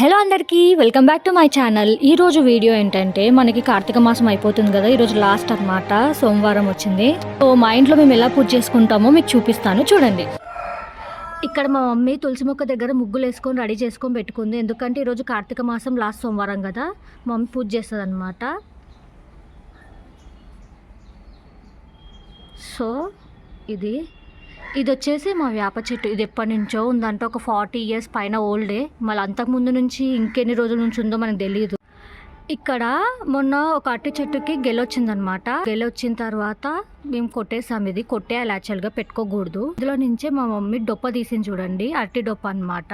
Hello అందరికీ welcome back to my channel. ఈరోజు video ఏంటంటే మనకి కార్తీక మాసం అయిపోతుంది కదా ఈరోజు లాస్ట్ అన్నమాట సోమవారం వచ్చింది. సో మా ఇంట్లో మేము ఎలా పూజ చేసుకుంటామో మీకు చూపిస్తాను చూడండి. ఇక్కడ మా మమ్మీ తులసి మొక్క దగ్గర ముగ్గులు వేసుకొని రెడీ చేసుకొని పెట్టుకుంది. ఎందుకంటే ఈరోజు కార్తీక మాసం లాస్ట్ సోమవారం కదా మా మమ్మీ పూజ చేస్తుంది అనమాట సో ఇది ఇది వచ్చేసి మా వేప చెట్టు. ఇది ఎప్పటి నుంచో ఉందంటే. ఒక ఫార్టీ ఇయర్స్ పైన ఓల్డే. మళ్ళీ అంతకు ముందు నుంచి ఇంకెన్ని రోజుల నుంచి ఉందో మనకు తెలియదు ఇక్కడ మొన్న ఒక అట్టి చెట్టుకి గెలొచ్చిందనమాట గెలొచ్చిన తర్వాత మేము కొట్టేసాం ఇది కొట్టేయాలి యాక్చువల్గా పెట్టుకోకూడదు. ఇందులో నుంచే మా మమ్మీ డొప్ప తీసింది చూడండి. అరటి డొప్ప అన్నమాట.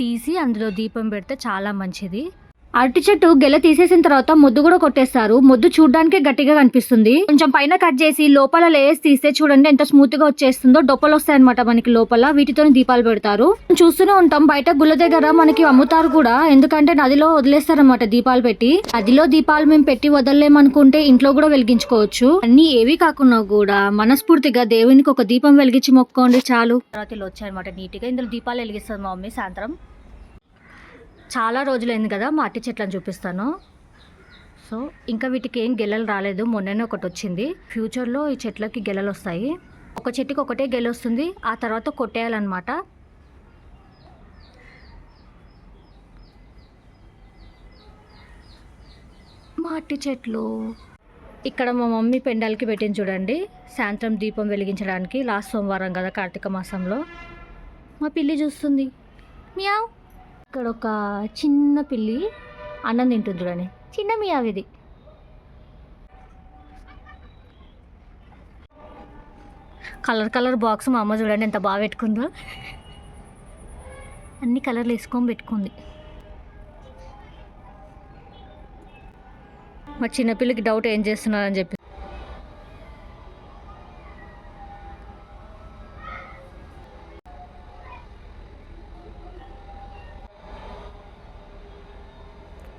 తీసి అందులో దీపం పెడితే చాలా మంచిది. అరటి చెట్టు గెల తీసేసిన తర్వాత మొద్దు కూడా కొట్టేస్తారు. మొద్దు చూడడానికి గట్టిగా కనిపిస్తుంది. కొంచెం పైన కట్ చేసి లోపల లేయర్స్ తీస్తే చూడండి ఎంత స్మూత్గా వచ్చేస్తుందో. డొప్పలు వస్తాయన్నమాట మనకి లోపల. వీటితో దీపాలు పెడతారు. చూస్తూనే ఉంటాం. బయట గుళ్ళ దగ్గర మనకి అమ్ముతారు కూడా. ఎందుకంటే నదిలో వదిలేస్తారన్నమాట దీపాలు పెట్టి. నదిలో దీపాలు మేము పెట్టి వదలలేమనుకుంటే ఇంట్లో కూడా వెలిగించుకోవచ్చు. అన్ని ఏవి కాకుండా కూడా మనస్ఫూర్తిగా దేవునికి ఒక దీపం వెలిగించి మొక్కోండి చాలు. తర్వాత ఇలా వచ్చాయన్నమాట. నీట్గా ఇందులో దీపాలు వెలిగిస్తుంది మా మమ్మీ. సాయంత్రం చాలా రోజులైంది కదా మా అట్టి చెట్లను చూపిస్తాను. సో ఇంకా వీటికి ఏం గెలలు రాలేదు. మొన్ననే ఒకటి వచ్చింది. ఫ్యూచర్లో ఈ చెట్లకి గెలలు వస్తాయి. ఒక చెట్టుకి ఒకటే గెల వస్తుంది. ఆ తర్వాత కొట్టేయాలన్నమాట. మా అట్టి చెట్లు. ఇక్కడ మా మమ్మీ పెండాలకి పెట్టింది చూడండి. సాయంత్రం దీపం వెలిగించడానికి లాస్ట్ సోమవారం కదా కార్తీక మాసంలో. మా పిల్లి చూస్తుంది. మియావ్. ఇక్కడ ఒక చిన్న పిల్లి అన్నం తింటుంది చూడండి. చిన్న మియావ్ ఇది కలర్ కలర్ బాక్స్ మా అమ్మ చూడండి ఎంత బాగా పెట్టుకుందో. అన్ని కలర్లు వేసుకొని పెట్టుకుంది. మా చిన్నపిల్లకి డౌట్ ఏం చేస్తున్నారని చెప్పి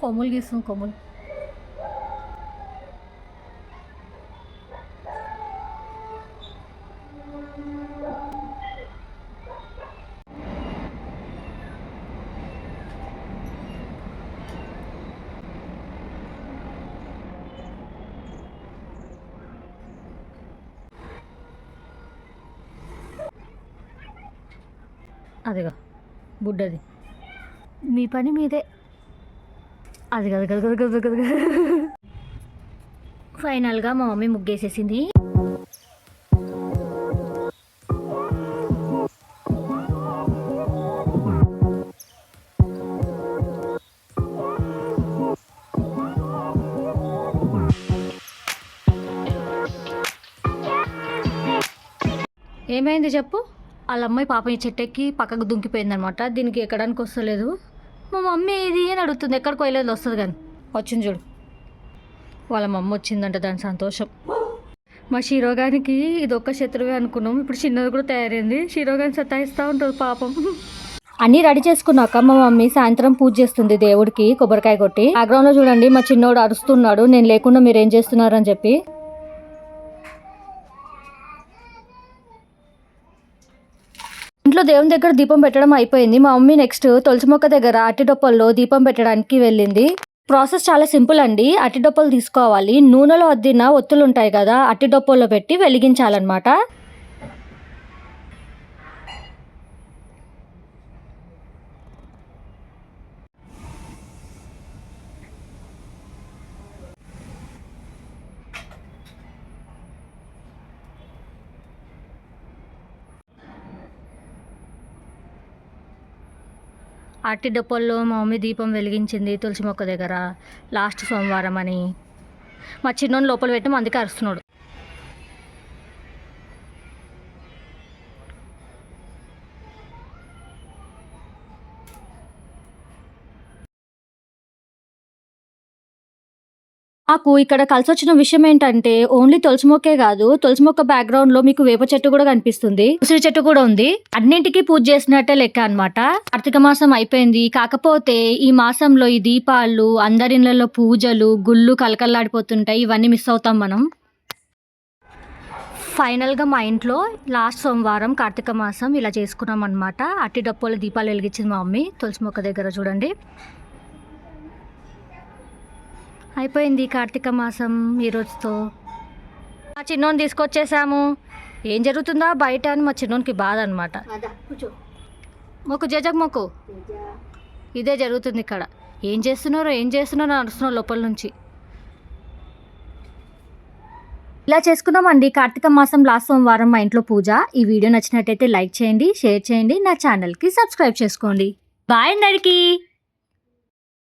కొమ్ములు గీస్తుంది కొమ్ములు. అదిగా బుడ్డది. మీ పని మీదే. అది కదా కదా కదా కదా కదా ఫైనల్గా మా మమ్మీ ముగ్గేసేసింది. ఏమైంది చెప్పు? వాళ్ళ అమ్మాయి పాప ఈ చెట్టెక్కి పక్కకు దుంకిపోయిందనమాట దీనికి ఎక్కడానికి వస్తలేదు. మా మమ్మీ ఇది అని అడుగుతుంది. ఎక్కడికి వెళ్ళేది వస్తుంది కానీ. వచ్చింది చూడు. వాళ్ళ మమ్మ వచ్చిందంట దాని సంతోషం. మా శిరోగానికి ఇది ఒక్క శత్రువే అనుకున్నాం. ఇప్పుడు చిన్నది కూడా తయారైంది. శిరోగాని సతాయిస్తూ ఉంటుంది పాపం. అన్నీ రెడీ చేసుకున్నాక మా మమ్మీ సాయంత్రం పూజ చేస్తుంది దేవుడికి కొబ్బరికాయ కొట్టి. బ్యాక్గ్రౌండ్లో చూడండి మా చిన్నోడు అరుస్తున్నాడు. నేను లేకుండా మీరు ఏం చేస్తున్నారని చెప్పి. ఇంట్లో దేవుని దగ్గర దీపం పెట్టడం అయిపోయింది. మా మమ్మీ నెక్స్ట్ తులసి మొక్క దగ్గర అట్టిడొప్పల్లో దీపం పెట్టడానికి వెళ్ళింది. ప్రాసెస్ చాలా సింపుల్ అండి. అట్టిడొప్పలు తీసుకోవాలి. నూనెలో అద్దిన ఒత్తులు ఉంటాయి కదా అట్టిడొప్పల్లో పెట్టి వెలిగించాలన్నమాట. అట్టి డొప్పల్లో మా మమ్మీ దీపం వెలిగించింది తులసి మొక్క దగ్గర. లాస్ట్ సోమవారం అని. మా చిన్నోని లోపల పెట్టి అందుకే అరుస్తున్నాడు. నాకు ఇక్కడ కలిసి వచ్చిన విషయం ఏంటంటే ఓన్లీ తులసి మొక్కే కాదు తులసి మొక్క బ్యాక్గ్రౌండ్లో మీకు వేప చెట్టు కూడా కనిపిస్తుంది. ఉసిరి చెట్టు కూడా ఉంది. అన్నింటికి పూజ చేసినట్టే లెక్క అనమాట కార్తీక మాసం అయిపోయింది. కాకపోతే ఈ మాసంలో ఈ దీపాలు అందరిళ్ళలో పూజలు గుళ్ళు కలకల్లాడిపోతుంటాయి ఇవన్నీ మిస్ అవుతాం మనం. ఫైనల్గా మా ఇంట్లో లాస్ట్ సోమవారం కార్తీక మాసం ఇలా చేసుకున్నాం అనమాట అట్టి డప్పుల దీపాలు వెలిగించింది మా మమ్మీ. తులసి మొక్క దగ్గర చూడండి. అయిపోయింది కార్తీక మాసం ఈ రోజుతో. మా చిన్నోని తీసుకొచ్చేసాము. ఏం జరుగుతుందా బయట అని మా చిన్నోనికి బాధ అనమాట మొక్కు జజక్ మొక్కు. ఇదే జరుగుతుంది ఇక్కడ. ఏం చేస్తున్నారో ఏం చేస్తున్నారో నడుస్తున్నారు లోపల నుంచి. ఇలా చేసుకున్నామండి కార్తీక మాసం లాస్ట్ సోమవారం మా ఇంట్లో పూజ. ఈ వీడియో నచ్చినట్టయితే లైక్ చేయండి షేర్ చేయండి. నా ఛానల్కి సబ్స్క్రైబ్ చేసుకోండి. బాయ్ అందరికీ